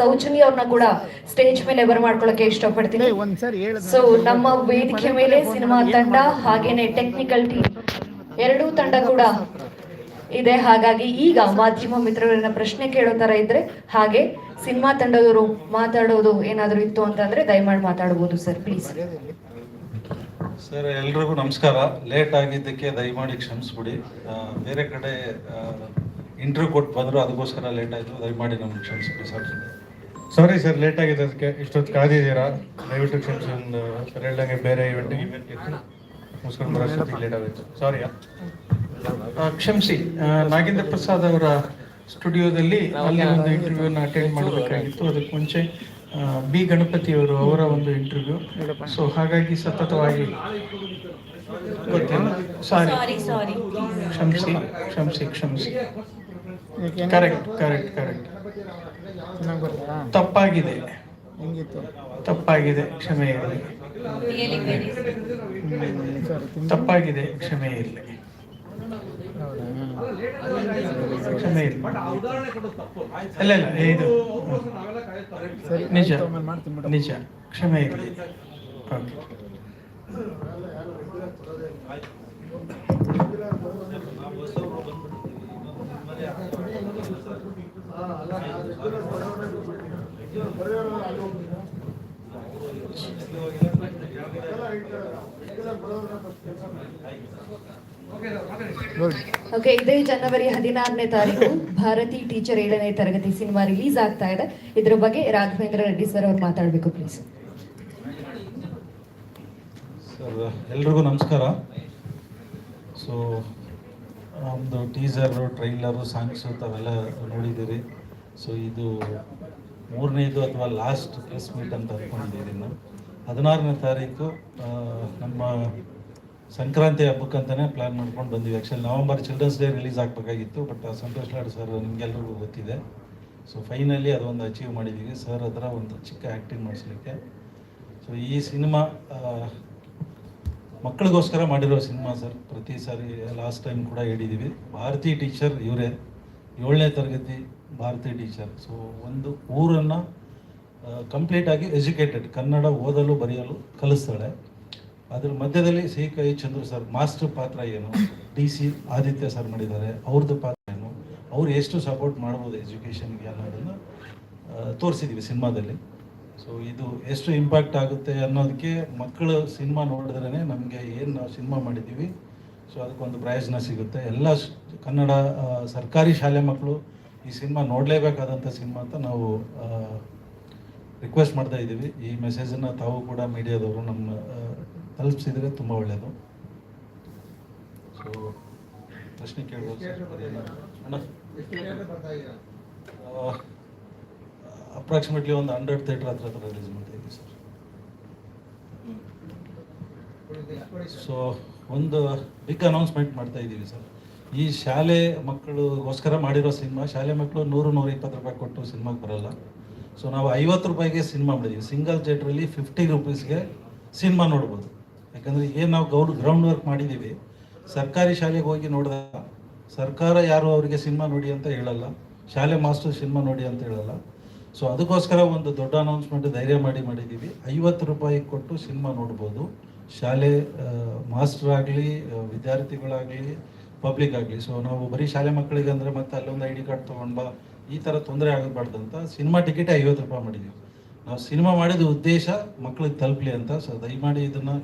ಸೌಜನ್ಯ ಅವ್ರನ್ನ ಕೂಡ ಸ್ಟೇಜ್ ಮೇಲೆ ಬರ ಮಾಡ್ಕೊಳಕ್ಕೆ ಇಷ್ಟಪಡ್ತೀನಿ. ಸೊ ನಮ್ಮ ವೇದಿಕೆ ಮೇಲೆ ಸಿನಿಮಾ ತಂಡ ಹಾಗೇನೆ ಟೆಕ್ನಿಕಲ್ ಟೀಮ್ ಎರಡೂ ತಂಡ ಕೂಡ ಇದೆ. ಹಾಗಾಗಿ ಈಗ ಮಾಧ್ಯಮ ಮಿತ್ರರನ್ನ ಪ್ರಶ್ನೆ ಕೇಳೋ ತರ ಇದ್ರೆ ಹಾಗೆ ಸಿನಿಮಾ ತಂಡದವರು ಮಾತಾಡೋದು ಏನಾದ್ರು ಇತ್ತು ಅಂತಂದ್ರೆ ದಯಮಾಡಿ ಮಾತಾಡಬಹುದು ಸರ್ ಪ್ಲೀಸ್ ಸರ್ ಎಲ್ರಿಗೂ ನಮಸ್ಕಾರ. ಲೇಟ್ ಆಗಿದ್ದಕ್ಕೆ ದಯಮಾಡಿ ಕ್ಷಮಿಸ್ಬಿಡಿ. ಬೇರೆ ಕಡೆ ಇಂಟರ್ವ್ಯೂ ಕೊಟ್ಟು ಬಂದರು ಅದಕ್ಕೋಸ್ಕರ ಲೇಟ್ ಆಯಿತು. ದಯಮಾಡಿ ನಮ್ಗೆ ಕ್ಷಮಿಸಿ ಸರ್. ಸಾರಿ ಸರ್ ಲೇಟ್ ಆಗಿದೆ ಅದಕ್ಕೆ. ಇಷ್ಟೊತ್ತು ಕಾದಿದ್ದೀರಾ ದಯವಿಟ್ಟು ಕ್ಷಮಿಸಿ ಒಂದು ಸರ್ ಹೇಳ್ದಂಗೆ ಬೇರೆ ಇವೆಂಟ್ ಇವೆಂಟ್ ಇತ್ತು. ಮುಗಿಸ್ಕೊಂಡು ಬರೋಷ್ಟೊತ್ತಿಗೆ ಲೇಟ್ ಆಗಿತ್ತು ಸಾರಿ ಕ್ಷಮಿಸಿ ನಾಗೇಂದ್ರ ಪ್ರಸಾದ್ ಅವರ ಸ್ಟುಡಿಯೋದಲ್ಲಿ ಅಲ್ಲಿ ಒಂದು ಇಂಟರ್ವ್ಯೂನ ಅಟೆಂಡ್ ಮಾಡಬೇಕಾಗಿತ್ತು. ಅದಕ್ಕೆ ಮುಂಚೆ ಬಿ ಗಣಪತಿ ಅವರು ಅವರ ಒಂದು ಇಂಟರ್ವ್ಯೂ ಸೊ ಹಾಗಾಗಿ ಸತತವಾಗಿ ಗೊತ್ತಿಲ್ಲ. ಸಾರಿ ಕ್ಷಮಿಸಿ ಕ್ಷಮಿಸಿ ಕ್ಷಮಿಸಿ. ಕರೆಕ್ಟ್ ಕರೆಕ್ಟ್ ಕರೆಕ್ಟ್ ಚೆನ್ನಾಗಿ ಬರ್ತಾ ತಪ್ಪಾಗಿದೆ. ಹೆಂಗಿತ್ತು? ತಪ್ಪಾಗಿದೆ ಕ್ಷಮೆ ಇರಲಿ ತಪ್ಪಾಗಿದೆ ಕ್ಷಮೆ ಇರಲಿ ಕ್ಷಮೆ ಇರಲಿ ಅಲ್ಲ ಇಲ್ಲ ಇದು ನಿಜ. ನಿಜ ಕ್ಷಮೆ ಇರಲಿ ಓಕೆ. ಓಕೆ ಇದೇ ಜನವರಿ ಹದಿನಾರನೇ ತಾರೀಕು ಭಾರತಿ ಟೀಚರ್ ಏಳನೇ ತರಗತಿ ಸಿನಿಮಾ ರಿಲೀಸ್ ಆಗ್ತಾ ಇದೆ. ಇದ್ರ ಬಗ್ಗೆ ರಾಘವೇಂದ್ರ ರೆಡ್ಡಿ ಸರ್ ಅವ್ರು ಮಾತಾಡ್ಬೇಕು ಪ್ಲೀಸ್ ಸರ್ ಎಲ್ರಿಗೂ ನಮಸ್ಕಾರ. ಸೊ ಒಂದು ಟೀಸರು, ಟ್ರೈಲರು, ಸಾಂಗ್ಸು ತಾವೆಲ್ಲ ನೋಡಿದ್ದೀರಿ. ಸೊ ಇದು ಮೂರನೇದು ಅಥವಾ ಲಾಸ್ಟ್ ಪ್ರೆಸ್ ಮೀಟ್ ಅಂತ ಅಂದ್ಕೊಂಡಿದ್ದೀರಿ ನಾವು. ಹದಿನಾರನೇ ತಾರೀಕು ನಮ್ಮ ಸಂಕ್ರಾಂತಿ ಹಬ್ಬಕ್ಕಂತಲೇ ಪ್ಲ್ಯಾನ್ ಮಾಡ್ಕೊಂಡು ಬಂದಿವಿ. Actually November children's day release ಆಗಬೇಕಾಗಿತ್ತು ಬಟ್ ಸಂತೋಷ್ ಲಾಡ್ ಸರ್ ನಿಮಗೆಲ್ಲರಿಗೂ ಗೊತ್ತಿದೆ. ಸೊ ಫೈನಲಿ ಅದೊಂದು ಅಚೀವ್ ಮಾಡಿದ್ದೀವಿ ಸರ್ ಹತ್ರ ಒಂದು ಚಿಕ್ಕ ಆ್ಯಕ್ಟಿಂಗ್ ಮಾಡಿಸ್ಲಿಕ್ಕೆ. ಸೊ ಈ ಸಿನಿಮಾ ಮಕ್ಕಳಿಗೋಸ್ಕರ ಮಾಡಿರೋ ಸಿನಿಮಾ ಸರ್. ಪ್ರತಿ ಸಾರಿ ಲಾಸ್ಟ್ ಟೈಮ್ ಕೂಡ ಹೇಳಿದ್ದೀವಿ ಭಾರತೀಯ ಟೀಚರ್ ಇವರೇ. ಏಳನೇ ತರಗತಿ ಭಾರತೀಯ ಟೀಚರ್ ಸೊ ಒಂದು ಊರನ್ನು ಕಂಪ್ಲೀಟಾಗಿ ಎಜುಕೇಟೆಡ್ ಕನ್ನಡ ಓದಲು, ಬರೆಯಲು ಕಲಿಸ್ತಾಳೆ. ಅದ್ರ ಮಧ್ಯದಲ್ಲಿ ಸಿ ಕೈ ಚಂದ್ರು ಸರ್ ಮಾಸ್ಟರ್ ಪಾತ್ರ ಏನು? ಡಿ ಸಿ ಆದಿತ್ಯ ಸರ್ ಮಾಡಿದ್ದಾರೆ. ಅವ್ರದ್ದು ಪಾತ್ರ ಏನು? ಅವ್ರು ಎಷ್ಟು ಸಪೋರ್ಟ್ ಮಾಡ್ಬೋದು ಎಜುಕೇಷನ್ಗೆ ಅನ್ನೋದನ್ನು ತೋರಿಸಿದ್ದೀವಿ ಸಿನಿಮಾದಲ್ಲಿ. ಸೊ ಇದು ಎಷ್ಟು ಇಂಪ್ಯಾಕ್ಟ್ ಆಗುತ್ತೆ ಅನ್ನೋದಕ್ಕೆ ಮಕ್ಕಳು ಸಿನಿಮಾ ನೋಡಿದ್ರೇ ನಮಗೆ ಏನು ನಾವು ಸಿನಿಮಾ ಮಾಡಿದ್ದೀವಿ. ಸೊ ಅದಕ್ಕೊಂದು ಪ್ರಯೋಜನ ಸಿಗುತ್ತೆ. ಎಲ್ಲ ಕನ್ನಡ ಸರ್ಕಾರಿ ಶಾಲೆ ಮಕ್ಕಳು ಈ ಸಿನಿಮಾ ನೋಡಲೇಬೇಕಾದಂಥ ಸಿನಿಮಾ ಅಂತ ನಾವು ರಿಕ್ವೆಸ್ಟ್ ಮಾಡ್ತಾ ಇದ್ದೀವಿ. ಈ ಮೆಸೇಜನ್ನು ತಾವು ಕೂಡ ಮೀಡಿಯಾದವರು ನಮ್ಮ ತಲುಪಿಸಿದ್ರೆ ತುಂಬ ಒಳ್ಳೆಯದು ಸೊ ಪ್ರಶ್ನೆ ಅದೇನು? ಅಣ್ಣ. ಅಪ್ರಾಕ್ಸಿಮೇಟ್ಲಿ ಒಂದು ಹಂಡ್ರೆಡ್ ಥಿಯೇಟರ್ ಹತ್ರ ಹತ್ರ ರಿಲೀಸ್ ಮಾಡ್ತಾ ಸರ್ ಸೊ ಒಂದು ಬಿಗ್ ಅನೌನ್ಸ್ಮೆಂಟ್ ಮಾಡ್ತಾ ಇದ್ದೀವಿ ಸರ್ ಈ ಶಾಲೆ ಮಕ್ಕಳಿಗೋಸ್ಕರ ಮಾಡಿರೋ ಸಿನಿಮಾ, ಶಾಲೆ ಮಕ್ಕಳು ನೂರು ನೂರ ಇಪ್ಪತ್ತು ರೂಪಾಯಿ ಕೊಟ್ಟು ಸಿನಿಮಾಗೆ ಬರಲ್ಲ. ಸೊ ನಾವು ಐವತ್ತು ರೂಪಾಯಿಗೆ ಸಿನಿಮಾ ಮಾಡಿದ್ದೀವಿ ಸಿಂಗಲ್ ಥಿಯೇಟ್ರಲ್ಲಿ ಫಿಫ್ಟಿ ರುಪೀಸ್ಗೆ ಸಿನಿಮಾ ನೋಡ್ಬೋದು. ಯಾಕಂದರೆ ಏನು ನಾವು ಗೌರ್ ಗ್ರೌಂಡ್ ವರ್ಕ್ ಮಾಡಿದ್ದೀವಿ ಸರ್ಕಾರಿ ಶಾಲೆಗೆ ಹೋಗಿ ನೋಡಿದಾಗ ಸರ್ಕಾರ ಯಾರು ಅವರಿಗೆ ಸಿನಿಮಾ ನೋಡಿ ಅಂತ ಹೇಳಲ್ಲ. ಶಾಲೆ ಮಾಸ್ಟರ್ ಸಿನಿಮಾ ನೋಡಿ ಅಂತ ಹೇಳಲ್ಲ. ಸೊ ಅದಕ್ಕೋಸ್ಕರ ಒಂದು ದೊಡ್ಡ ಅನೌನ್ಸ್ಮೆಂಟ್ ಧೈರ್ಯ ಮಾಡಿ ಮಾಡಿದ್ದೀವಿ. ಐವತ್ತು ರೂಪಾಯಿ ಕೊಟ್ಟು ಸಿನಿಮಾ ನೋಡ್ಬೋದು. ಶಾಲೆ ಮಾಸ್ಟರ್ ಆಗಲಿ ವಿದ್ಯಾರ್ಥಿಗಳಾಗಲಿ ಪಬ್ಲಿಕ್ ಆಗಲಿ. ಸೊ ನಾವು ಬರೀ ಶಾಲೆ ಮಕ್ಕಳಿಗೆ ಅಂದರೆ ಮತ್ತೆ ಅಲ್ಲೊಂದು ಐ ಡಿ ಕಾರ್ಡ್ ತೊಗೊಂಡು ಬಾ ಈ ಥರ ತೊಂದರೆ ಆಗಬಾರ್ದು ಅಂತ ಸಿನಿಮಾ ಟಿಕೆಟ್ ಐವತ್ತು ರೂಪಾಯಿ ಮಾಡಿದ್ದೀವಿ. ನಾವು ಸಿನಿಮಾ ಮಾಡಿದ ಉದ್ದೇಶ ಮಕ್ಕಳಿಗೆ ತಲುಪಲಿ ಅಂತ. ಸೊ ದಯಮಾಡಿ ಇದನ್ನು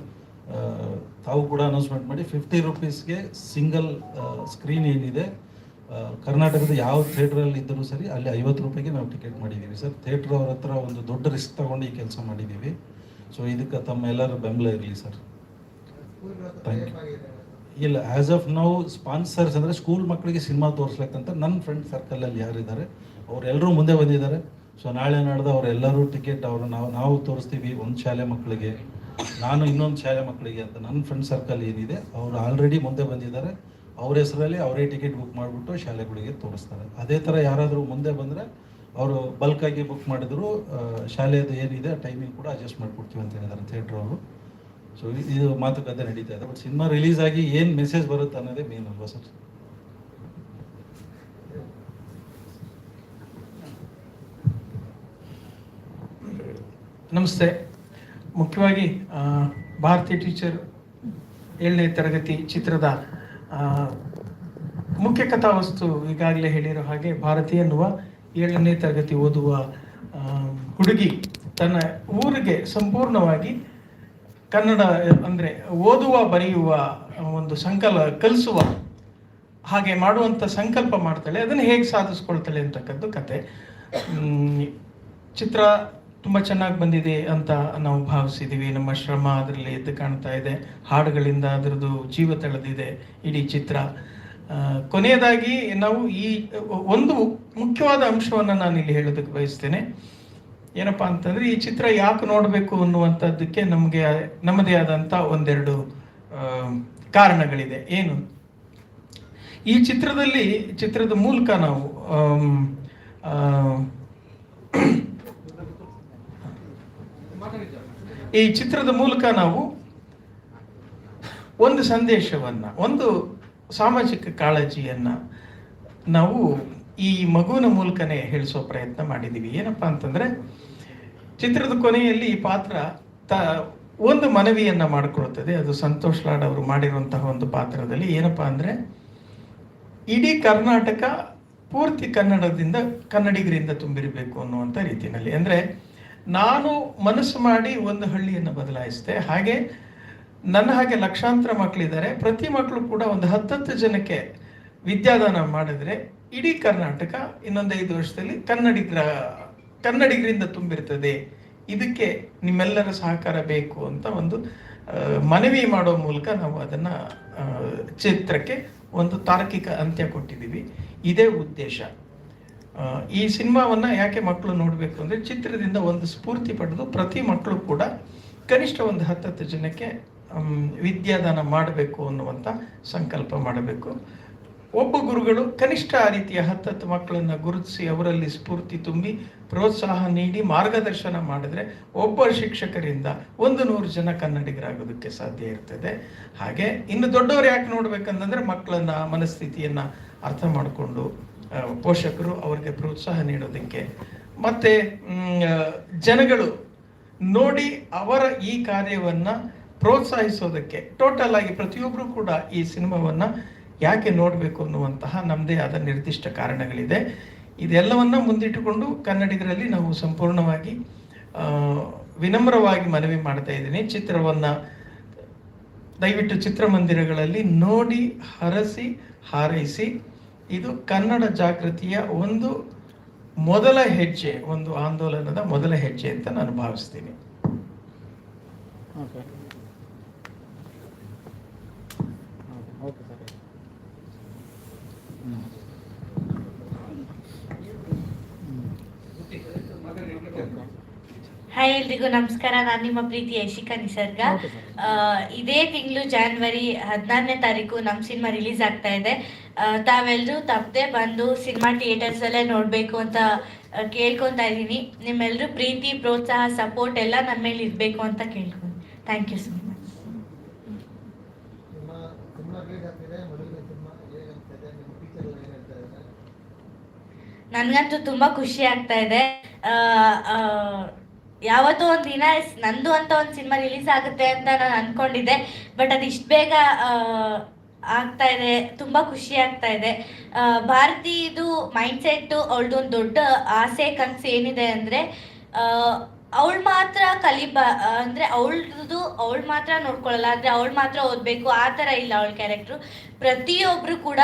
ತಾವು ಕೂಡ ಅನೌನ್ಸ್ಮೆಂಟ್ ಮಾಡಿ. ಫಿಫ್ಟಿ ರುಪೀಸ್ಗೆ ಸಿಂಗಲ್ ಸ್ಕ್ರೀನ್ ಏನಿದೆ ಕರ್ನಾಟಕದ ಯಾವ ಥಿಯೇಟ್ರಲ್ಲಿ ಇದ್ದರೂ ಸರಿ, ಅಲ್ಲಿ ಐವತ್ತು ರೂಪಾಯಿಗೆ ನಾವು ಟಿಕೆಟ್ ಮಾಡಿದ್ದೀವಿ ಸರ್. ಥಿಯೇಟ್ರ್ ಅವ್ರ ಹತ್ರ ಒಂದು ದೊಡ್ಡ ರಿಸ್ಕ್ ತಗೊಂಡು ಈ ಕೆಲಸ ಮಾಡಿದ್ದೀವಿ. ಸೊ ಇದಕ್ಕೆ ತಮ್ಮ ಎಲ್ಲರೂ ಬೆಂಬಲ ಇರಲಿ ಸರ್. ಥ್ಯಾಂಕ್ ಯು ಇಲ್ಲ ಆ್ಯಸ್ ಆಫ್ ನೌ ಸ್ಪಾನ್ಸರ್ಸ್ ಅಂದರೆ ಸ್ಕೂಲ್ ಮಕ್ಕಳಿಗೆ ಸಿನಿಮಾ ತೋರಿಸ್ಲಕ್ಕಂತ ನನ್ನ ಫ್ರೆಂಡ್ ಸರ್ಕಲಲ್ಲಿ ಯಾರಿದ್ದಾರೆ ಅವರೆಲ್ಲರೂ ಮುಂದೆ ಬಂದಿದ್ದಾರೆ. ಸೊ ನಾಳೆ ನಾಡ್ದು ಅವರೆಲ್ಲರೂ ಟಿಕೆಟ್ ಅವರು ನಾವು ನಾವು ತೋರಿಸ್ತೀವಿ ಒಂದು ಶಾಲೆ ಮಕ್ಕಳಿಗೆ, ನಾನು ಇನ್ನೊಂದು ಶಾಲೆ ಮಕ್ಕಳಿಗೆ ಅಂತ ನನ್ನ ಫ್ರೆಂಡ್ ಸರ್ಕಲ್ ಏನಿದೆ, ಅವರು ಆಲ್ರೆಡಿ ಮುಂದೆ ಬಂದಿದ್ದಾರೆ. ಅವ್ರ ಹೆಸರಲ್ಲಿ ಅವರೇ ಟಿಕೆಟ್ ಬುಕ್ ಮಾಡಿಬಿಟ್ಟು ಶಾಲೆಗಳಿಗೆ ತೋರಿಸ್ತಾರೆ. ಅದೇ ಥರ ಯಾರಾದರೂ ಮುಂದೆ ಬಂದರೆ ಅವರು ಬಲ್ಕಾಗಿ ಬುಕ್ ಮಾಡಿದ್ರು ಶಾಲೆಯದು ಏನಿದೆ ಟೈಮಿಂಗ್ ಕೂಡ ಅಡ್ಜಸ್ಟ್ ಮಾಡಿಕೊಡ್ತೀವಿ ಅಂತ ಹೇಳಿದ್ದಾರೆ ಥಿಯೇಟ್ರ್ ಅವರು. ಸೊ ಇದು ಮಾತುಕತೆ ನಡೀತಾ ಇದೆ. ಬಟ್ ಸಿನಿಮಾ ರಿಲೀಸ್ ಆಗಿ ಏನು ಮೆಸೇಜ್ ಬರುತ್ತೆ ಅನ್ನೋದೇ ಮೇನ್ ಅಲ್ವಾ ಸರ್? ನಮಸ್ತೆ. ಮುಖ್ಯವಾಗಿ ಭಾರತೀಯ ಟೀಚರ್ ಏಳನೇ ತರಗತಿ ಚಿತ್ರದ ಮುಖ್ಯ ಕಥಾವಸ್ತು ಈಗಾಗಲೇ ಹೇಳಿರೋ ಹಾಗೆ ಭಾರತೀಯ ಎನ್ನುವ ಏಳನೇ ತರಗತಿ ಓದುವ ಹುಡುಗಿ ತನ್ನ ಊರಿಗೆ ಸಂಪೂರ್ಣವಾಗಿ ಕನ್ನಡ, ಅಂದರೆ ಓದುವ, ಬರೆಯುವ ಒಂದು ಸಂಕಲ, ಕಲಿಸುವ ಹಾಗೆ ಮಾಡುವಂಥ ಸಂಕಲ್ಪ ಮಾಡ್ತಾಳೆ. ಅದನ್ನು ಹೇಗೆ ಸಾಧಿಸ್ಕೊಳ್ತಾಳೆ ಅಂತಕ್ಕದ್ದು ಕತೆ. ಚಿತ್ರ ತುಂಬ ಚೆನ್ನಾಗಿ ಬಂದಿದೆ ಅಂತ ನಾವು ಭಾವಿಸಿದ್ದೀವಿ ನಮ್ಮ ಶ್ರಮ ಅದರಲ್ಲಿ ಎದ್ದು ಕಾಣ್ತಾ ಇದೆ. ಹಾಡುಗಳಿಂದ ಅದರದ್ದು ಜೀವ ತಳೆದಿದೆ ಇಡೀ ಚಿತ್ರ. ಕೊನೆಯದಾಗಿ ನಾವು ಈ ಒಂದು ಮುಖ್ಯವಾದ ಅಂಶವನ್ನು ನಾನು ಇಲ್ಲಿ ಹೇಳೋದಕ್ಕೆ ಬಯಸ್ತೇನೆ. ಏನಪ್ಪಾ ಅಂತಂದ್ರೆ ಈ ಚಿತ್ರ ಯಾಕೆ ನೋಡಬೇಕು ಅನ್ನುವಂಥದ್ದಕ್ಕೆ ನಮಗೆ ನಮ್ಮದೇ ಆದಂಥ ಒಂದೆರಡು ಕಾರಣಗಳಿದೆ. ಏನು? ಈ ಚಿತ್ರದಲ್ಲಿ ಚಿತ್ರದ ಮೂಲಕ ನಾವು ಆಮ್, ಆ, ಈ ಚಿತ್ರದ ಮೂಲಕ ನಾವು ಒಂದು ಸಂದೇಶವನ್ನು, ಒಂದು ಸಾಮಾಜಿಕ ಕಾಳಜಿಯನ್ನು ನಾವು ಈ ಮಗುವಿನ ಮೂಲಕನೇ ಹೇಳಿಸೋ ಪ್ರಯತ್ನ ಮಾಡಿದ್ದೀವಿ ಏನಪ್ಪ ಅಂತಂದರೆ, ಚಿತ್ರದ ಕೊನೆಯಲ್ಲಿ ಈ ಪಾತ್ರ ತ, ಒಂದು ಮನವಿಯನ್ನು ಮಾಡಿಕೊಡುತ್ತದೆ ಅದು ಸಂತೋಷ್ ಲಾಡ್ ಅವರು ಮಾಡಿರುವಂತಹ ಒಂದು ಪಾತ್ರದಲ್ಲಿ. ಏನಪ್ಪ ಅಂದರೆ, ಇಡೀ ಕರ್ನಾಟಕ ಪೂರ್ತಿ ಕನ್ನಡದಿಂದ, ಕನ್ನಡಿಗರಿಂದ ತುಂಬಿರಬೇಕು ಅನ್ನುವಂಥ ರೀತಿಯಲ್ಲಿ. ಅಂದರೆ ನಾನು ಮನಸ್ಸು ಮಾಡಿ ಒಂದು ಹಳ್ಳಿಯನ್ನು ಬದಲಾಯಿಸಿದೆ. ಹಾಗೆ ನನ್ನ ಹಾಗೆ ಲಕ್ಷಾಂತರ ಮಕ್ಕಳಿದ್ದಾರೆ. ಪ್ರತಿ ಮಕ್ಕಳು ಕೂಡ ಒಂದು ಹತ್ತತ್ತು ಜನಕ್ಕೆ ವಿದ್ಯಾದಾನ ಮಾಡಿದ್ರೆ ಇಡೀ ಕರ್ನಾಟಕ ಇನ್ನೊಂದು ಐದು ವರ್ಷದಲ್ಲಿ ಕನ್ನಡಿಗರ ಕನ್ನಡಿಗರಿಂದ ತುಂಬಿರ್ತದೆ. ಇದಕ್ಕೆ ನಿಮ್ಮೆಲ್ಲರ ಸಹಕಾರ ಬೇಕು ಅಂತ ಒಂದು ಮನವಿ ಮಾಡೋ ಮೂಲಕ ನಾವು ಅದನ್ನ ಚಿತ್ರಕ್ಕೆ ಒಂದು ತಾರ್ಕಿಕ ಅಂತ್ಯ ಕೊಟ್ಟಿದ್ದೀವಿ. ಇದೇ ಉದ್ದೇಶ. ಈ ಸಿನಿಮಾವನ್ನು ಯಾಕೆ ಮಕ್ಕಳು ನೋಡಬೇಕು ಅಂದರೆ ಚಿತ್ರದಿಂದ ಒಂದು ಸ್ಫೂರ್ತಿ ಪಡೆದು ಪ್ರತಿ ಮಕ್ಕಳು ಕೂಡ ಕನಿಷ್ಠ ಒಂದು ಹತ್ತತ್ತು ಜನಕ್ಕೆ ವಿದ್ಯಾದಾನ ಮಾಡಬೇಕು ಅನ್ನುವಂಥ ಸಂಕಲ್ಪ ಮಾಡಬೇಕು. ಒಬ್ಬ ಗುರುಗಳು ಕನಿಷ್ಠ ಆ ರೀತಿಯ ಹತ್ತತ್ತು ಮಕ್ಕಳನ್ನು ಗುರುತಿಸಿ ಅವರಲ್ಲಿ ಸ್ಫೂರ್ತಿ ತುಂಬಿ ಪ್ರೋತ್ಸಾಹ ನೀಡಿ ಮಾರ್ಗದರ್ಶನ ಮಾಡಿದ್ರೆ ಒಬ್ಬ ಶಿಕ್ಷಕರಿಂದ ಒಂದು ನೂರು ಜನ ಕನ್ನಡಿಗರಾಗೋದಕ್ಕೆ ಸಾಧ್ಯ ಇರ್ತದೆ. ಹಾಗೆ ಇನ್ನು ದೊಡ್ಡವರು ಯಾಕೆ ನೋಡ್ಬೇಕಂತಂದ್ರೆ ಮಕ್ಕಳನ್ನ ಮನಸ್ಥಿತಿಯನ್ನ ಅರ್ಥ ಮಾಡಿಕೊಂಡು ಪೋಷಕರು ಅವರಿಗೆ ಪ್ರೋತ್ಸಾಹ ನೀಡೋದಕ್ಕೆ. ಮತ್ತೆ ಜನಗಳು ನೋಡಿ ಅವರ ಈ ಕಾರ್ಯವನ್ನ ಪ್ರೋತ್ಸಾಹಿಸೋದಕ್ಕೆ. ಟೋಟಲ್ ಆಗಿ ಪ್ರತಿಯೊಬ್ಬರು ಕೂಡ ಈ ಸಿನಿಮಾವನ್ನ ಯಾಕೆ ನೋಡಬೇಕು ಅನ್ನುವಂತಹ ನಮ್ಮದೇ ಆದ ನಿರ್ದಿಷ್ಟ ಕಾರಣಗಳಿದೆ. ಇದೆಲ್ಲವನ್ನ ಮುಂದಿಟ್ಟುಕೊಂಡು ಕನ್ನಡಿಗರಲ್ಲಿ ನಾವು ಸಂಪೂರ್ಣವಾಗಿ ವಿನಮ್ರವಾಗಿ ಮನವಿ ಮಾಡ್ತಾ ಇದ್ದೀನಿ. ಚಿತ್ರವನ್ನ, ದಯವಿಟ್ಟು ಚಿತ್ರಮಂದಿರಗಳಲ್ಲಿ ನೋಡಿ, ಹರಸಿ, ಹಾರೈಸಿ ಇದು ಕನ್ನಡ ಜಾಗೃತಿಯ ಒಂದು ಮೊದಲ ಹೆಜ್ಜೆ ಒಂದು ಆಂದೋಲನದ ಮೊದಲ ಹೆಜ್ಜೆ ಅಂತ ನಾನು ಭಾವಿಸ್ತೀನಿ. ಓಕೆ. Okay sir. ಹ್ಞೂ ಹಾಯ್ ಎಲ್ರಿಗೂ ನಮಸ್ಕಾರ. ನಾನು ನಿಮ್ಮ ಪ್ರೀತಿ ಯಶಿಕಾ ನಿಸರ್ಗ. ಇದೇ ತಿಂಗಳು ಜಾನ್ವರಿ ಹದಿನಾರನೇ ತಾರೀಕು ನಮ್ಮ ಸಿನಿಮಾ ರಿಲೀಸ್ ಆಗ್ತಾ ಇದೆ. ತಾವೆಲ್ಲರೂ ತಪ್ಪದೆ ಬಂದು ಸಿನಿಮಾ ಥಿಯೇಟರ್ಸ್ ಅಲ್ಲೇ ನೋಡಬೇಕು ಅಂತ ಕೇಳ್ಕೊತಾ ಇದ್ದೀನಿ. ನಿಮ್ಮೆಲ್ಲರೂ ಪ್ರೀತಿ ಪ್ರೋತ್ಸಾಹ ಸಪೋರ್ಟ್ ಎಲ್ಲ ನಮ್ಮ ಮೇಲೆ ಇರಬೇಕು ಅಂತ ಕೇಳ್ಕೊಂಡು. ಥ್ಯಾಂಕ್ ಯು ಸೊ ಮಚ್ ನನಗಂತೂ ತುಂಬಾ ಖುಷಿ ಆಗ್ತಾ ಇದೆ. ಯಾವತ್ತೋ ಒಂದು ದಿನ ನಂದು ಅಂತ ಒಂದು ಸಿನಿಮಾ ರಿಲೀಸ್ ಆಗುತ್ತೆ ಅಂತ ನಾನು ಅನ್ಕೊಂಡಿದ್ದೆ. ಬಟ್ ಅದು ಇಷ್ಟು ಬೇಗ ಆಗ್ತಾ ಇದೆ, ತುಂಬಾ ಖುಷಿ ಆಗ್ತಾ ಇದೆ. ಭಾರತಿ ಇದು ಮೈಂಡ್ ಸೆಟ್ ಅವಳದು ಒಂದು ದೊಡ್ಡ ಆಸೆ, ಕನಸು ಏನಿದೆ ಅಂದ್ರೆ ಅವಳು ಮಾತ್ರ ಕಲಿಬ, ಅಂದ್ರೆ ಅವಳದು ಅವಳು ಮಾತ್ರ ನೋಡ್ಕೊಳ್ಳಲ್ಲ ಅಂದ್ರೆ ಅವಳು ಮಾತ್ರ ಓದ್ಬೇಕು, ಆ ಥರ ಇಲ್ಲ ಅವಳ ಕ್ಯಾರೆಕ್ಟ್ರು ಪ್ರತಿಯೊಬ್ರು ಕೂಡ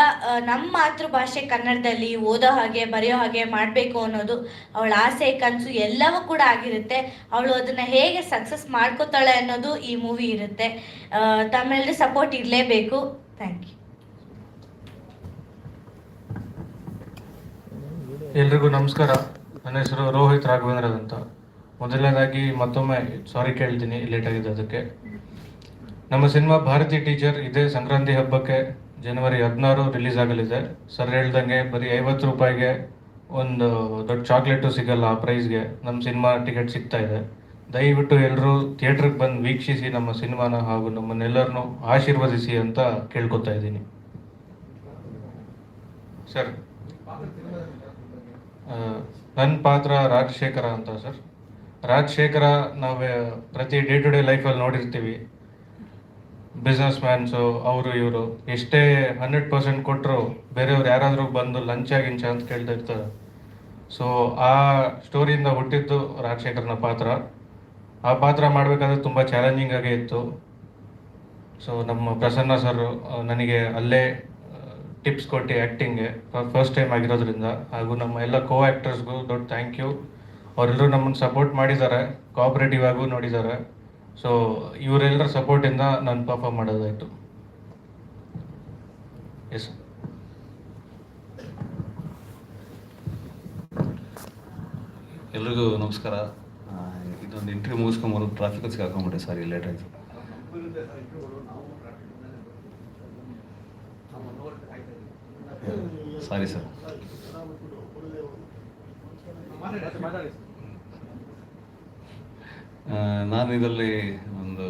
ನಮ್ಮ ಮಾತೃಭಾಷೆ ಕನ್ನಡದಲ್ಲಿ ಓದೋ ಹಾಗೆ, ಬರೆಯೋ ಹಾಗೆ ಮಾಡಬೇಕು ಅನ್ನೋದು ಅವಳ ಆಸೆ, ಕನಸು ಎಲ್ಲವೂ ಕೂಡ ಆಗಿರುತ್ತೆ. ಅವಳು ಅದನ್ನ ಹೇಗೆ ಸಕ್ಸಸ್ ಮಾಡ್ಕೋತಾಳೆ ಅನ್ನೋದು ಈ ಮೂವಿ ಇರುತ್ತೆ. ತಮ್ಮೆಲ್ಲರೂ ಸಪೋರ್ಟ್ ಇರಲೇಬೇಕು. ಥ್ಯಾಂಕ್ ಯು ಎಲ್ರಿಗೂ ನಮಸ್ಕಾರ. ನನ್ನ ಹೆಸರು ರೋಹಿತ್ ರಾಘವೇಂದ್ರ ಅಂತ ಮೊದಲನೇದಾಗಿ ಮತ್ತೊಮ್ಮೆ ಸಾರಿ ಕೇಳ್ತೀನಿ ಲೇಟ್ ಆಗಿದೆ ಅದಕ್ಕೆ. ನಮ್ಮ ಸಿನಿಮಾ ಭಾರತಿ ಟೀಚರ್ ಇದೇ ಸಂಕ್ರಾಂತಿ ಹಬ್ಬಕ್ಕೆ ಜನವರಿ ಹದಿನಾರು ರಿಲೀಸ್ ಆಗಲಿದೆ. ಸರ್ ಹೇಳ್ದಂಗೆ ಬರೀ ಐವತ್ತು ರೂಪಾಯಿಗೆ ಒಂದು ದೊಡ್ಡ ಚಾಕ್ಲೇಟು ಸಿಗಲ್ಲ ಆ ಪ್ರೈಸ್ಗೆ ನಮ್ಮ ಸಿನಿಮಾ ಟಿಕೆಟ್ ಸಿಗ್ತಾ ಇದೆ. ದಯವಿಟ್ಟು ಎಲ್ಲರೂ ಥಿಯೇಟ್ರಿಗೆ ಬಂದು ವೀಕ್ಷಿಸಿ ನಮ್ಮ ಸಿನಿಮಾನ ಹಾಗೂ ನಮ್ಮನ್ನೆಲ್ಲರನ್ನೂ ಆಶೀರ್ವದಿಸಿ ಅಂತ ಕೇಳ್ಕೊತಾ ಇದ್ದೀನಿ. ಸರ್ ನನ್ನ ಪಾತ್ರ ರಾಜಶೇಖರ ಅಂತ ಸರ್. ರಾಜಶೇಖರ ನಾವು ಪ್ರತಿ ಡೇ ಟು ಡೇ ಲೈಫಲ್ಲಿ ನೋಡಿರ್ತೀವಿ. ಬಿಸ್ನೆಸ್ ಮ್ಯಾನ್ಸು ಅವರು ಇವರು. ಎಷ್ಟೇ ಹಂಡ್ರೆಡ್ ಪರ್ಸೆಂಟ್ ಕೊಟ್ಟರು ಬೇರೆಯವ್ರು ಯಾರಾದರೂ ಬಂದು ಲಂಚ ಗಿಂಚ ಅಂತ ಕೇಳ್ತಾ ಇರ್ತಾರೆ. ಸೊ ಆ ಸ್ಟೋರಿಯಿಂದ ಹುಟ್ಟಿದ್ದು ರಾಜಶೇಖರನ ಪಾತ್ರ. ಆ ಪಾತ್ರ ಮಾಡಬೇಕಾದ್ರೆ ತುಂಬ ಚಾಲೆಂಜಿಂಗ್ ಆಗೇ ಇತ್ತು. ಸೊ ನಮ್ಮ ಪ್ರಸನ್ನ ಸರ್ ನನಗೆ ಅಲ್ಲೇ ಟಿಪ್ಸ್ ಕೊಟ್ಟು ಆ್ಯಕ್ಟಿಂಗ್ಗೆ ಫಸ್ಟ್ ಟೈಮ್ ಆಗಿರೋದ್ರಿಂದ. ಹಾಗೂ ನಮ್ಮ ಎಲ್ಲ ಕೋ ಆ್ಯಕ್ಟರ್ಸ್ಗೂ ದೊಡ್ಡ ಥ್ಯಾಂಕ್ ಯು ಅವರೆಲ್ಲರೂ ನಮ್ಮನ್ನು ಸಪೋರ್ಟ್ ಮಾಡಿದ್ದಾರೆ. ಕೋಆಪ್ರೇಟಿವ್ ಆಗೂ ನೋಡಿದ್ದಾರೆ. ಸೊ ಇವರೆಲ್ಲರ ಸಪೋರ್ಟಿಂದ ನಾನು ಪರ್ಫಾರ್ಮ್ ಮಾಡೋದಾಯಿತು. ಎಸ್ ಎಲ್ರಿಗೂ ನಮಸ್ಕಾರ. ಇದೊಂದು ಇಂಟರ್ವ್ಯೂ ಮುಗಿಸ್ಕೊಂಬರು ಟ್ರಾಫಿಕ್ ಸಿಗಾಕೊಂಬಿಟ್ಟೆ ಸಾರಿ ಲೇಟ್ ಆಯಿತು. ಸಾರಿ ಸರ್ ನಾನು ಇದರಲ್ಲಿ ಒಂದು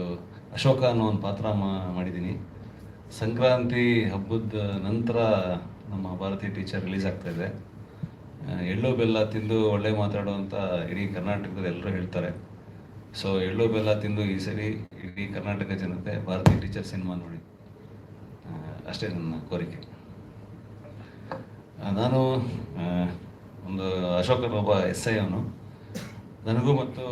ಅಶೋಕ ಅನ್ನೋ ಒಂದು ಪಾತ್ರ ಮಾಡಿದ್ದೀನಿ. ಸಂಕ್ರಾಂತಿ ಹಬ್ಬದ ನಂತರ ನಮ್ಮ ಭಾರತೀಯ ಟೀಚರ್ ರಿಲೀಸ್ ಆಗ್ತಾ ಇದೆ. ಎಳ್ಳು ಬೆಲ್ಲ ತಿಂದು ಒಳ್ಳೆ ಮಾತಾಡುವಂಥ ಇಡೀ ಕರ್ನಾಟಕದಲ್ಲಿ ಎಲ್ಲರೂ ಹೇಳ್ತಾರೆ. ಸೊ ಎಳ್ಳು ಬೆಲ್ಲ ತಿಂದು ಈ ಸರಿ ಇಡೀ ಕರ್ನಾಟಕ ಜನತೆ ಭಾರತೀಯ ಟೀಚರ್ ಸಿನಿಮಾ ನೋಡಿ. ಅಷ್ಟೇ ನನ್ನ ಕೋರಿಕೆ. ನಾನು ಒಂದು ಅಶೋಕನ ಒಬ್ಬ ಎಸ್ ಐ ಅವನು. ನನಗೂ ಮತ್ತು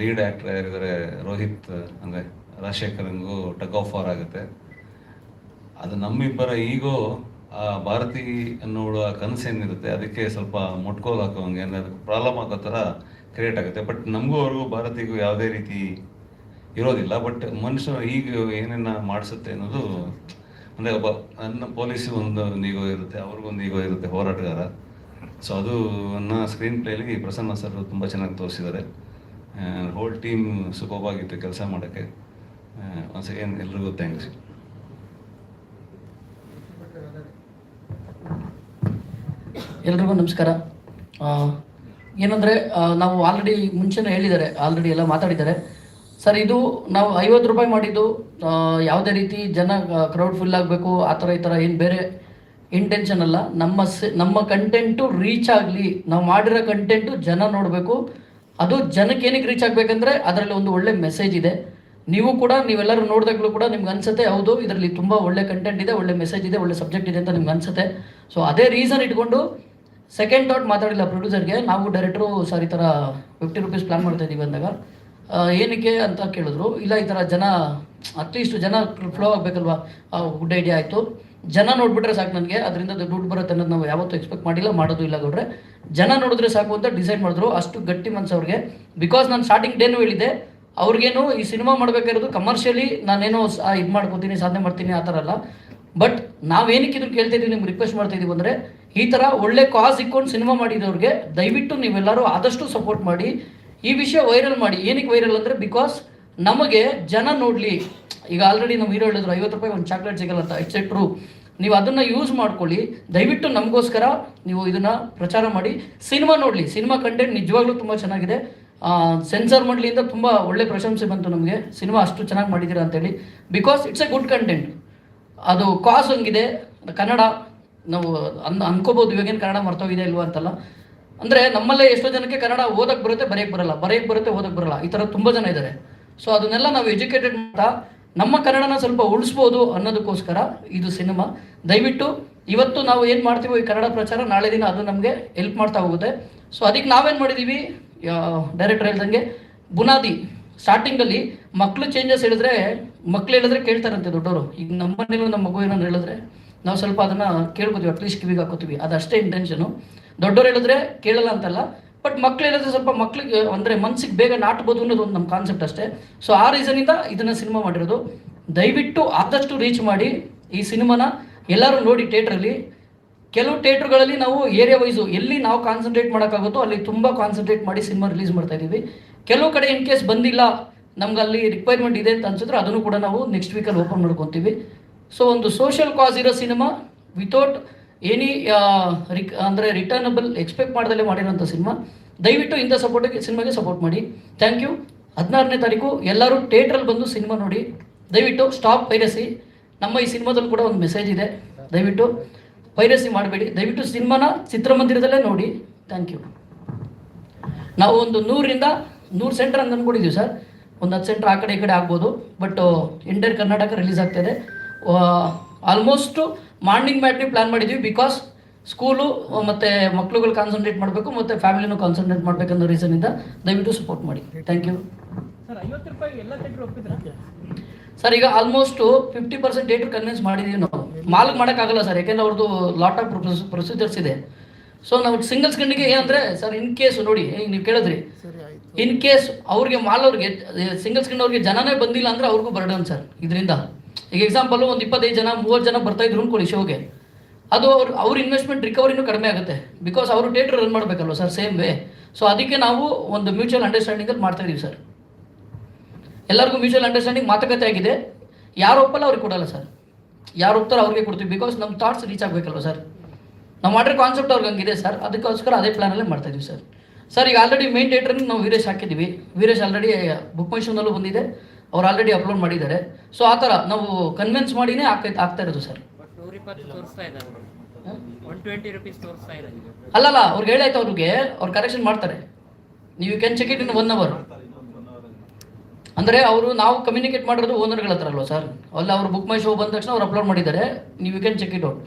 ಲೀಡ್ ಆ್ಯಕ್ಟರ್ ಯಾರಿದ್ದಾರೆ, ರೋಹಿತ್, ಅಂದರೆ ರಾಜಶೇಖರಂಗೂ ಟಗ್ ಆಫ್ ಫಾರ್ ಆಗುತ್ತೆ. ಅದು ನಮ್ಮಿಬ್ಬರ ಈಗೋ ಆ ಭಾರತಿ ಅನ್ನೋಳು ಆ ಕನಸೇನಿರುತ್ತೆ ಅದಕ್ಕೆ ಸ್ವಲ್ಪ ಮುಟ್ಕೋಲ್ ಹಾಕೋಂಗೆ ಅಂದರೆ ಅದಕ್ಕೆ ಪ್ರಾಬ್ಲಮ್ ಆಗೋ ಥರ ಕ್ರಿಯೇಟ್ ಆಗುತ್ತೆ. ಬಟ್ ನಮಗೂ ಅವ್ರಿಗೂ ಭಾರತಿಗೂ ಯಾವುದೇ ರೀತಿ ಇರೋದಿಲ್ಲ. ಬಟ್ ಮನುಷ್ಯ ಈಗ ಏನೇನ ಮಾಡಿಸುತ್ತೆ ಅನ್ನೋದು ಅಂದರೆ ಒಬ್ಬ ನನ್ನ ಪೊಲೀಸ್ ಒಂದು ಈಗೋ ಇರುತ್ತೆ ಅವ್ರಿಗೊಂದು ಈಗೋ ಇರುತ್ತೆ ಹೋರಾಟಗಾರ. ಸೊ ಅದು ನನ್ನ ಸ್ಕ್ರೀನ್ ಪ್ಲೇಲಿ ಪ್ರಸನ್ನ ಸರ್ ತುಂಬ ಚೆನ್ನಾಗಿ ತೋರಿಸಿದ್ದಾರೆ. ಹೋಲ್ ಟೀಮ್ ಸುಖವಾಗಿತ್ತು ಕೆಲಸ ಮಾಡೋಕ್ಕೆ. ಒನ್ಸ್ ಅಗೇನ್ ಎಲ್ರಿಗೂ ಥ್ಯಾಂಕ್ಸ್ ಎಲ್ರಿಗೂ ನಮಸ್ಕಾರ. ಏನಂದ್ರೆ ನಾವು ಆಲ್ರೆಡಿ ಮುಂಚೆನೇ ಹೇಳಿದ್ದಾರೆ ಆಲ್ರೆಡಿ ಎಲ್ಲ ಮಾತಾಡಿದ್ದಾರೆ. ಸರ್, ಇದು ನಾವು ಐವತ್ತು ರೂಪಾಯಿ ಮಾಡಿದ್ದು ಯಾವುದೇ ರೀತಿ ಜನ ಕ್ರೌಡ್ ಫುಲ್ ಆಗಬೇಕು, ಆ ಥರ ಈ ಥರ ಏನು ಬೇರೆ ಇಂಟೆನ್ಷನ್ ಅಲ್ಲ. ನಮ್ಮ ನಮ್ಮ ಕಂಟೆಂಟು ರೀಚ್ ಆಗಲಿ, ನಾವು ಮಾಡಿರೋ ಕಂಟೆಂಟು ಜನ ನೋಡಬೇಕು. ಅದು ಜನಕ್ಕೆ ಏನಕ್ಕೆ ರೀಚ್ ಆಗಬೇಕಂದ್ರೆ, ಅದರಲ್ಲಿ ಒಂದು ಒಳ್ಳೆ ಮೆಸೇಜ್ ಇದೆ. ನೀವು ಕೂಡ, ನೀವೆಲ್ಲರೂ ನೋಡಿದಾಗಲೂ ಕೂಡ ನಿಮ್ಗೆ ಅನ್ಸುತ್ತೆ, ಹೌದು, ಇದರಲ್ಲಿ ತುಂಬ ಒಳ್ಳೆ ಕಂಟೆಂಟ್ ಇದೆ, ಒಳ್ಳೆ ಮೆಸೇಜ್ ಇದೆ, ಒಳ್ಳೆ ಸಬ್ಜೆಕ್ಟ್ ಇದೆ ಅಂತ ನಿಮ್ಗೆ ಅನ್ಸುತ್ತೆ. ಸೊ ಅದೇ ರೀಸನ್ ಇಟ್ಕೊಂಡು ಸೆಕೆಂಡ್ ಥಾಟ್ ಮಾತಾಡಿಲ್ಲ ಪ್ರೊಡ್ಯೂಸರ್ಗೆ ನಾವು ಡೈರೆಕ್ಟ್ರು ಸರ್ ಈ ಥರ ಫಿಫ್ಟಿ ರುಪೀಸ್ ಪ್ಲಾನ್ ಮಾಡ್ತಾ ಇದ್ದೀವಿ ಅಂದಾಗ ಏನಕ್ಕೆ ಅಂತ ಕೇಳಿದ್ರು, ಇಲ್ಲ ಈ ಥರ ಜನ ಅಟ್ಲೀಸ್ಟ್ ಜನ ಫ್ಲೋ ಆಗಬೇಕಲ್ವಾ? ಗುಡ್ ಐಡಿಯಾ ಆಯಿತು. ಜನ ನೋಡ್ಬಿಟ್ರೆ ಸಾಕು ನನಗೆ, ಅದರಿಂದ ದುಡ್ಡು ಬರುತ್ತೆ ಅನ್ನೋದು ನಾವು ಯಾವತ್ತೂ ಎಕ್ಸ್ಪೆಕ್ಟ್ ಮಾಡಿಲ್ಲ, ಮಾಡೋದು ಇಲ್ಲ ಗೌಡ್ರೆ. ಜನ ನೋಡಿದ್ರೆ ಸಾಕು ಅಂತ ಡಿಸೈಡ್ ಮಾಡಿದ್ರು, ಅಷ್ಟು ಗಟ್ಟಿ ಮನ್ಸು ಅವ್ರಿಗೆ. ಬಿಕಾಸ್ ನಾನು ಸ್ಟಾರ್ಟಿಂಗ್ ಡೇನು ಹೇಳಿದೆ ಅವ್ರಿಗೇನು ಈ ಸಿನಿಮಾ ಮಾಡಬೇಕಾಗಿರೋದು ಕಮರ್ಷಿಯಲಿ ನಾನೇನೋ ಇದು ಮಾಡ್ಕೋತೀನಿ, ಸಾಧನೆ ಮಾಡ್ತೀನಿ, ಆ ಥರ ಅಲ್ಲ. ಬಟ್ ನಾವೇನಕ್ಕೆ ಇದನ್ನು ಕೇಳ್ತಾ ಇದೀವಿ, ನಿಮ್ಗೆ ರಿಕ್ವೆಸ್ಟ್ ಮಾಡ್ತಾ ಇದೀವಿ ಅಂದರೆ ಈ ಥರ ಒಳ್ಳೆ ಕಾಸ್ ಇಕ್ಕೊಂಡು ಸಿನಿಮಾ ಮಾಡಿದವ್ರಿಗೆ ದಯವಿಟ್ಟು ನೀವೆಲ್ಲರೂ ಆದಷ್ಟು ಸಪೋರ್ಟ್ ಮಾಡಿ. ಈ ವಿಷಯ ವೈರಲ್ ಮಾಡಿ. ಏನಕ್ಕೆ ವೈರಲ್ ಅಂದರೆ ಬಿಕಾಸ್ ನಮಗೆ ಜನ ನೋಡಲಿ. ಈಗ ಆಲ್ರೆಡಿ ನಮ್ಮ ಹೀರೋ ಹೇಳಿದ್ರು, ಐವತ್ತು ರೂಪಾಯಿ ಒಂದು ಚಾಕ್ಲೇಟ್ ಸಿಗಲ್ಲ ಅಂತ ಇಟ್ಸ್ ಟ್ರೂ ನೀವು ಅದನ್ನು ಯೂಸ್ ಮಾಡ್ಕೊಳ್ಳಿ. ದಯವಿಟ್ಟು ನಮಗೋಸ್ಕರ ನೀವು ಇದನ್ನು ಪ್ರಚಾರ ಮಾಡಿ. ಸಿನಿಮಾ ನೋಡಲಿ. ಸಿನಿಮಾ ಕಂಟೆಂಟ್ ನಿಜವಾಗ್ಲೂ ತುಂಬ ಚೆನ್ನಾಗಿದೆ. ಸೆನ್ಸಾರ್ ಮಂಡಳಿಯಿಂದ ತುಂಬ ಒಳ್ಳೆ ಪ್ರಶಂಸೆ ಬಂತು ನಮಗೆ. ಸಿನಿಮಾ ಅಷ್ಟು ಚೆನ್ನಾಗಿ ಮಾಡಿದ್ದೀರಾ ಅಂತೇಳಿ because it's a good content ಅದು ಕಾಸ್ ಹಂಗಿದೆ. ಕನ್ನಡ ನಾವು ಅನ್ ಅನ್ಕೋಬೋದು ಇವಾಗೇನು ಕನ್ನಡ ಮರ್ತೋಗಿದೆ ಇಲ್ವಾ ಅಂತಲ್ಲ. ಅಂದರೆ ನಮ್ಮಲ್ಲೇ ಎಷ್ಟೋ ಜನಕ್ಕೆ ಕನ್ನಡ ಓದಕ್ಕೆ ಬರುತ್ತೆ ಬರೆಯಕ್ಕೆ ಬರಲ್ಲ. ಬರೆಯಕ್ಕೆ ಬರುತ್ತೆ ಓದಕ್ಕೆ ಬರಲ್ಲ. ಈ ಥರ ತುಂಬ ಜನ ಇದ್ದಾರೆ ಸೊ ಅದನ್ನೆಲ್ಲ ನಾವು ಎಜುಕೇಟೆಡ್ ಮಾಡ್ತಾ ನಮ್ಮ ಕನ್ನಡನ ಸ್ವಲ್ಪ ಉಳಿಸ್ಬೋದು ಅನ್ನೋದಕ್ಕೋಸ್ಕರ ಇದು ಸಿನಿಮಾ. ದಯವಿಟ್ಟು ಇವತ್ತು ನಾವು ಏನು ಮಾಡ್ತೀವೋ ಈ ಕನ್ನಡ ಪ್ರಚಾರ, ನಾಳೆ ದಿನ ಅದು ನಮಗೆ ಹೆಲ್ಪ್ ಮಾಡ್ತಾ ಹೋಗುತ್ತೆ. ಸೊ ಅದಕ್ಕೆ ನಾವೇನು ಮಾಡಿದ್ದೀವಿ ಡೈರೆಕ್ಟರ್ ಹೇಳ್ದಂಗೆ ಬುನಾದಿ. ಸ್ಟಾರ್ಟಿಂಗಲ್ಲಿ ಮಕ್ಕಳು ಚೇಂಜಸ್ ಹೇಳಿದ್ರೆ ಮಕ್ಳು ಹೇಳಿದ್ರೆ ಕೇಳ್ತಾರಂತೆ ದೊಡ್ಡವರು. ಈಗ ನಮ್ಮ ಮನೇಲೂ ನಮ್ಮ ಮಗು ಏನಂದ್ರೆ ಹೇಳಿದ್ರೆ ನಾವು ಸ್ವಲ್ಪ ಅದನ್ನು ಕೇಳ್ಕೊತೀವಿ ಅಟ್ಲೀಸ್ಟ್ ಕಿವಿಗೆ ಹಾಕೋತೀವಿ. ಅದಷ್ಟೇ ಇಂಟೆನ್ಷನು ದೊಡ್ಡವ್ರು ಹೇಳಿದ್ರೆ ಕೇಳಲ್ಲ ಅಂತಲ್ಲ ಬಟ್ ಮಕ್ಳು ಹೇಳಿದ್ರೆ ಸ್ವಲ್ಪ ಮಕ್ಳಿಗೆ, ಅಂದರೆ ಮನ್ಸಿಗೆ ಬೇಗ ನಾಟ್ಬೋದು ಅನ್ನೋದು ಒಂದು ನಮ್ಮ ಕಾನ್ಸೆಪ್ಟ್ ಅಷ್ಟೇ. ಸೊ ಆ ರೀಸನಿಂದ ಇದನ್ನು ಸಿನಿಮಾ ಮಾಡಿರೋದು. ದಯವಿಟ್ಟು ಆದಷ್ಟು ರೀಚ್ ಮಾಡಿ ಈ ಸಿನಿಮಾನ ಎಲ್ಲರೂ ನೋಡಿ ಥಿಯೇಟ್ರಲ್ಲಿ ಕೆಲವು ಥಿಯೇಟ್ರ್ಗಳಲ್ಲಿ ನಾವು ಏರಿಯಾ ವೈಸು ಎಲ್ಲಿ ನಾವು ಕಾನ್ಸಂಟ್ರೇಟ್ ಮಾಡೋಕ್ಕಾಗುತ್ತೋ ಅಲ್ಲಿ ತುಂಬ ಕಾನ್ಸಂಟ್ರೇಟ್ ಮಾಡಿ ಸಿನಿಮಾ ರಿಲೀಸ್ ಮಾಡ್ತಾ ಇದ್ದೀವಿ. ಕೆಲವು ಕಡೆ ಇನ್ ಕೇಸ್ ಬಂದಿಲ್ಲ ನಮ್ಗೆ ಅಲ್ಲಿ ರಿಕ್ವೈರ್ಮೆಂಟ್ ಇದೆ ಅಂತ ಅನ್ಸಿದ್ರೆ ಅದನ್ನು ಕೂಡ ನಾವು ನೆಕ್ಸ್ಟ್ ವೀಕಲ್ಲಿ ಓಪನ್ ಮಾಡ್ಕೊತೀವಿ. ಸೊ ಒಂದು ಸೋಷಿಯಲ್ ಕಾಸ್ ಇರೋ ಸಿನಿಮಾ ವಿತೌಟ್ ಎನಿ ರಿಕ್ ಅಂದರೆ ರಿಟರ್ನಬಲ್ ಎಕ್ಸ್ಪೆಕ್ಟ್ ಮಾಡದಲ್ಲೇ ಮಾಡಿರೋಂಥ ಸಿನಿಮಾ ದಯವಿಟ್ಟು ಇಂಥ ಸಪೋರ್ಟಿಗೆ ಸಿನಿಮಾಗೆ ಸಪೋರ್ಟ್ ಮಾಡಿ. ಥ್ಯಾಂಕ್ ಯು ಹದಿನಾರನೇ ತಾರೀಕು ಎಲ್ಲರೂ ಥಿಯೇಟ್ರಲ್ಲಿ ಬಂದು ಸಿನಿಮಾ ನೋಡಿ. ದಯವಿಟ್ಟು ಸ್ಟಾಪ್ ಪೈರಸಿ ನಮ್ಮ ಈ ಸಿನಿಮಾದಲ್ಲಿ ಕೂಡ ಒಂದು ಮೆಸೇಜ್ ಇದೆ. ದಯವಿಟ್ಟು ಪೈರಸಿ ಮಾಡಬೇಡಿ. ದಯವಿಟ್ಟು ಸಿನಿಮಾನ ಚಿತ್ರಮಂದಿರದಲ್ಲೇ ನೋಡಿ. ಥ್ಯಾಂಕ್ ಯು ನಾವು ಒಂದು ನೂರರಿಂದ ನೂರು ಸೆಂಟರ್ ಅಂತ ಅಂದ್ಕೊಂಡಿದ್ದೀವಿ ಸರ್. ಒಂದು ಹತ್ತು ಸೆಂಟರ್ ಆ ಕಡೆ ಈ ಕಡೆ ಆಗ್ಬೋದು. ಬಟ್ ಎಂಟೈರ್ ಕರ್ನಾಟಕ ರಿಲೀಸ್ ಆಗ್ತಾಯಿದೆ ಆಲ್ಮೋಸ್ಟ್ ಮಾರ್ನಿಂಗ್ ಮ್ಯಾಟ್ನಿ ಪ್ಲ್ಯಾನ್ ಮಾಡಿದ್ವಿ ಬಿಕಾಸ್ ಸ್ಕೂಲು ಮತ್ತು ಮಕ್ಳುಗಳು ಕಾನ್ಸಂಟ್ರೇಟ್ ಮಾಡಬೇಕು ಮತ್ತು ಫ್ಯಾಮಿಲಿನೂ ಕಾನ್ಸಂಟ್ರೇಟ್ ಮಾಡಬೇಕನ್ನೋ ರೀಸನಿಂದ ದಯವಿಟ್ಟು ಸಪೋರ್ಟ್ ಮಾಡಿ. ಥ್ಯಾಂಕ್ ಯು ಸರ್ ಐವತ್ತು ರೂಪಾಯಿ ಎಲ್ಲ ಥಿಯೇಟ್ರ್ ಒಪ್ಪಿದ್ರೆ? ಸರ್ ಈಗ almost fifty percent date convince ಮಾಡಿದೀವಿ ನಾವು. ಮಾಲ್ಗೆ ಮಾಡೋಕ್ಕಾಗಲ್ಲ ಸರ್ ಯಾಕೆಂದ್ರೆ ಅವ್ರದ್ದು ಲಾಟ್ ಆಫ್ ಪ್ರೊಸೀಜರ್ಸ್ ಇದೆ. ಸೊ ನಾವು ಸಿಂಗಲ್ಸ್ ಕಂಡಿಗೆ ಏನಂದ್ರೆ ಸರ್ ಇನ್ ಕೇಸ್ ನೋಡಿ ಈಗ ನೀವು ಕೇಳಿದ್ರಿ. ಇನ್ ಕೇಸ್ ಅವ್ರಿಗೆ ಮಾಲ್ ಅವ್ರಿಗೆ ಸಿಂಗಲ್ಸ್ ಸ್ಕ್ರೀನ್ ಅವ್ರಿಗೆ ಜನನೇ ಬಂದಿಲ್ಲ ಅಂದ್ರೆ ಅವ್ರಿಗೂ ಬರ್ಡನ್ ಸರ್ ಇದರಿಂದ. ಈಗ ಎಕ್ಸಾಂಪಲ್ ಒಂದು ಇಪ್ಪತ್ತೈದು ಜನ, ಮೂವತ್ತು ಜನ ಬರ್ತಾ ಇದ್ರು ಅನ್ಕೊಳ್ಳಿ ಶೋಗೆ. ಅದು ಅವ್ರು, ಅವ್ರ ಇನ್ವೆಸ್ಟ್ಮೆಂಟ್ ರಿಕವರಿನೂ ಕಡಿಮೆ ಆಗುತ್ತೆ. ಬಿಕಾಸ್ ಅವರು ಥಿಯೇಟರ್ ರನ್ ಮಾಡಬೇಕಲ್ವ ಸರ್ ಸೇಮ್ ವೇ ಸೊ ಅದಕ್ಕೆ ನಾವು ಒಂದು ಮ್ಯೂಚುವಲ್ ಅಂಡರ್ಸ್ಟ್ಯಾಂಡಿಂಗಲ್ಲಿ ಮಾಡ್ತಾ ಇದೀವಿ ಸರ್ ಎಲ್ಲರಿಗೂ ಮ್ಯೂಚುವಲ್ ಅಂಡರ್ಸ್ಟ್ಯಾಂಡಿಂಗ್ ಮಾತುಕತೆ ಆಗಿದೆ. ಯಾರು ಒಪ್ಪಲ್ಲ ಅವ್ರಿಗೆ ಕೊಡಲ್ಲ ಸರ್ ಯಾರು ಒಪ್ತಾರೋ ಅವ್ರಿಗೆ ಕೊಡ್ತೀವಿ. ಬಿಕಾಸ್ ನಮ್ಮ ಥಾಟ್ಸ್ ರೀಚ್ ಆಗಬೇಕಲ್ವ ಸರ್ ನಾವು ಮಾಡಿರೋ ಕಾನ್ಸೆಪ್ಟ್ ಅವ್ರಿಗೆ ಹಂಗಿದೆ ಸರ್ ಅದಕ್ಕೋಸ್ಕರ ಅದೇ ಪ್ಲಾನಲ್ಲೇ ಮಾಡ್ತಾ ಇದೀವಿ ಸರ್ ಸರ್ ಈಗ ಆಲ್ರೆಡಿ ಮೇನ್ ಥಿಯೇಟ್ರಿಗೆ ನಾವು ವೀರೇಶ್ ಹಾಕಿದ್ದೀವಿ. ವೀರೇಶ್ ಆಲ್ರೆಡಿ ಬುಕ್ ಮೈ ಬಂದಿದೆ. ಅವ್ರು ಆಲ್ರೆಡಿ ಅಪ್ಲೋಡ್ ಮಾಡಿದ್ದಾರೆ. ಸೊ ಆ ಥರ ನಾವು ಕನ್ವಿನ್ಸ್ ಮಾಡಿನೇ ಆಗ್ತಾ ಆಗ್ತಾ ಇರೋದು ಸರ್. ಅಲ್ಲಲ್ಲ ಅವ್ರಿಗೆ ಹೇಳಾಯ್ತು ಅವ್ರಿಗೆ ಅವ್ರು ಕರೆಕ್ಷನ್ ಮಾಡ್ತಾರೆ. ನೀವು can check it in one hour ಅಂದರೆ ಅವರು ನಾವು ಕಮ್ಯುನಿಕೇಟ್ ಮಾಡಿರೋದು ಓನರ್ಗಳ ಹತ್ರ ಅಲ್ವಾ ಸರ್? ಅಲ್ಲ ಅವರು ಬುಕ್ ಮೈ ಶೋ ಬಂದ ತಕ್ಷಣ ಅವ್ರು ಅಪ್ಲೋಡ್ ಮಾಡಿದ್ದಾರೆ ನೀವು ಕ್ಯಾನ್ ಚೆಕ್ ಇಟ್ ಔಟ್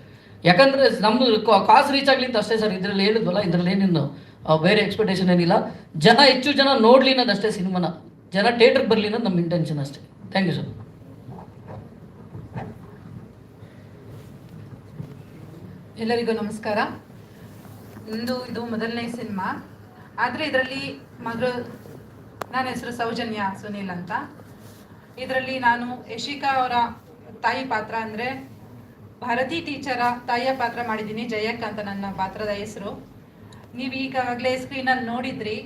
ಯಾಕಂದರೆ ನಮ್ಮದು ಕಾಸ್ ರೀಚ್ ಆಗಲಿ ಅಂತ ಅಷ್ಟೇ ಸರ್ ಇದರಲ್ಲಿ ಹೇಳಿದ್ವಲ್ಲ ಇದರಲ್ಲಿ ಏನಿನ್ನು ಆ, ಬೇರೆ ಎಕ್ಸ್ಪೆಕ್ಟೇಷನ್ ಏನಿಲ್ಲ. ಜನ ಹೆಚ್ಚು ಜನ ನೋಡಲಿ ಅನ್ನೋದಷ್ಟೇ ಸಿನಿಮಾನ. ಜನ ಥಿಯೇಟ್ರಿಗೆ ಬರಲಿ ಅನ್ನೋದು ನಮ್ಮ ಇಂಟೆನ್ಷನ್ ಅಷ್ಟೇ. ಥ್ಯಾಂಕ್ ಯು ಸರ್ ಎಲ್ಲರಿಗೂ ನಮಸ್ಕಾರ. ಇಂದು ಇದು ಮೊದಲನೇ ಸಿನಿಮಾ. ಆದರೆ ಇದರಲ್ಲಿ ಮಗಳು ನನ್ನ ಹೆಸರು ಸೌಜನ್ಯ ಸುನೀಲ್ ಅಂತ. ಇದರಲ್ಲಿ ನಾನು ಯಶಿಕಾ ಅವರ ತಾಯಿ ಪಾತ್ರ ಅಂದರೆ ಭಾರತಿ ಟೀಚರ ತಾಯಿಯ ಪಾತ್ರ ಮಾಡಿದ್ದೀನಿ ಜಯಕ್ಕ ಅಂತ ನನ್ನ ಪಾತ್ರದ ಹೆಸರು. ನೀವು ಈಗಾಗಲೇ ಸ್ಕ್ರೀನಲ್ಲಿ ನೋಡಿದ್ರಿ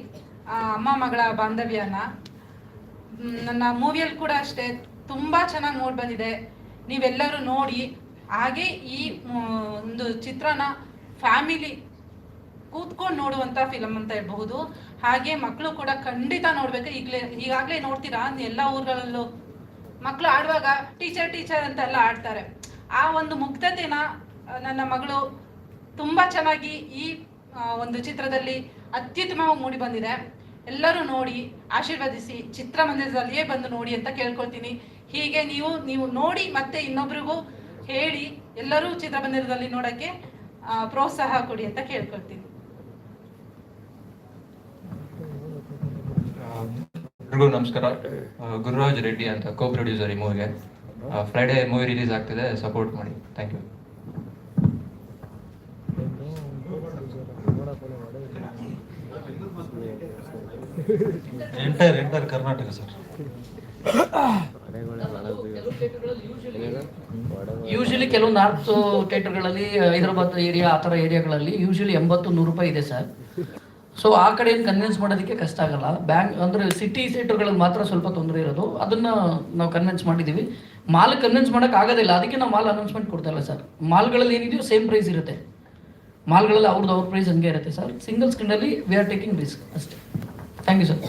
ಅಮ್ಮ ಮಗಳ ಬಾಂಧವ್ಯನ. ನನ್ನ ಮೂವಿಯಲ್ಲಿ ಕೂಡ ಅಷ್ಟೇ, ತುಂಬ ಚೆನ್ನಾಗಿ ಮೂಡ್ ಬಂದಿದೆ. ನೀವೆಲ್ಲರೂ ನೋಡಿ, ಹಾಗೆ ಈ ಒಂದು ಚಿತ್ರನ ಫ್ಯಾಮಿಲಿ ಕೂತ್ಕೊಂಡು ನೋಡುವಂತ ಫಿಲಮ್ ಅಂತ ಹೇಳ್ಬಹುದು. ಹಾಗೆ ಮಕ್ಕಳು ಕೂಡ ಖಂಡಿತ ನೋಡ್ಬೇಕು. ಈಗಲೇ, ಈಗಾಗಲೇ ನೋಡ್ತೀರಾ? ಎಲ್ಲ ಊರುಗಳಲ್ಲೂ ಮಕ್ಕಳು ಆಡುವಾಗ ಟೀಚರ್ ಟೀಚರ್ ಅಂತೆಲ್ಲ ಆಡ್ತಾರೆ. ಆ ಒಂದು ಮುಗ್ಧತೆನ ನನ್ನ ಮಗಳು ತುಂಬಾ ಚೆನ್ನಾಗಿ ಈ ಒಂದು ಚಿತ್ರದಲ್ಲಿ ಅತ್ಯುತ್ತಮವಾಗಿ ಮೂಡಿ ಬಂದಿದೆ. ಎಲ್ಲರೂ ನೋಡಿ ಆಶೀರ್ವದಿಸಿ ಚಿತ್ರಮಂದಿರದಲ್ಲಿಯೇ ಬಂದು ನೋಡಿ ಅಂತ ಕೇಳ್ಕೊಳ್ತೀನಿ. ಹೀಗೆ ನೀವು ನೀವು ನೋಡಿ ಮತ್ತೆ ಇನ್ನೊಬ್ರಿಗೂ ಹೇಳಿ ಎಲ್ಲರೂ ಚಿತ್ರಮಂದಿರದಲ್ಲಿ ನೋಡಕ್ಕೆ ಪ್ರೋತ್ಸಾಹ ಕೊಡಿ ಅಂತ ಕೇಳ್ಕೊಳ್ತೀನಿ. ನಮಸ್ಕಾರ. ಗುರುರಾಜ್ ರೆಡ್ಡಿ ಅಂತ ಕೋ ಪ್ರೊಡ್ಯೂಸರ್ ಈ ಮೂವಿಗೆ. ಫ್ರೈಡೇ ಮೂವಿ ರಿಲೀಸ್ ಆಗ್ತಿದೆ ಸಪೋರ್ಟ್ ಮಾಡಿ. Thank you entire entire Karnataka sir usually ಕೆಲವು ನಾರ್ತ್ ಥಿಯೇಟರ್ಗಳಲ್ಲಿ ಹೈದರಾಬಾದ್ ಏರಿಯಾ ಆ ಥರ ಏರಿಯಾಗಳಲ್ಲಿ ಯೂಶಲಿ ಎಂಬತ್ತು ನೂರು ರೂಪಾಯಿ ಇದೆ ಸರ್ ಸೊ ಆ ಕಡೆ ಏನು ಕನ್ವಿನ್ಸ್ ಮಾಡೋದಕ್ಕೆ ಕಷ್ಟ ಆಗಲ್ಲ. ಬ್ಯಾಂಕ್ ಅಂದರೆ ಸಿಟಿ ಥಿಯೇಟರ್ಗಳಲ್ಲಿ ಮಾತ್ರ ಸ್ವಲ್ಪ ತೊಂದರೆ ಇರೋದು. ಅದನ್ನು ನಾವು ಕನ್ವಿನ್ಸ್ ಮಾಡಿದ್ದೀವಿ ಮಾಲ್ ಕನ್ವಿನ್ಸ್ ಮಾಡೋಕೆ ಆಗೋದಿಲ್ಲ. ಅದಕ್ಕೆ ನಾವು ಮಾಲ್ ಅನೌನ್ಸ್ಮೆಂಟ್ ಕೊಡ್ತಾ ಇಲ್ಲ ಸರ್ ಮಾಲ್ಗಳಲ್ಲಿ ಏನಿದೆಯೋ ಸೇಮ್ ಪ್ರೈಸ್ ಇರುತ್ತೆ. ಮಾಲ್ಗಳಲ್ಲಿ ಅವ್ರದ್ದು ಅವ್ರ ಪ್ರೈಸ್ ಹಂಗೆ ಇರುತ್ತೆ ಸರ್ ಸಿಂಗಲ್ ಸ್ಕ್ರೀನಲ್ಲಿ ವಿ ಆರ್ ಟೇಕಿಂಗ್ ರಿಸ್ಕ್ ಅಷ್ಟೇ. Dankeschön.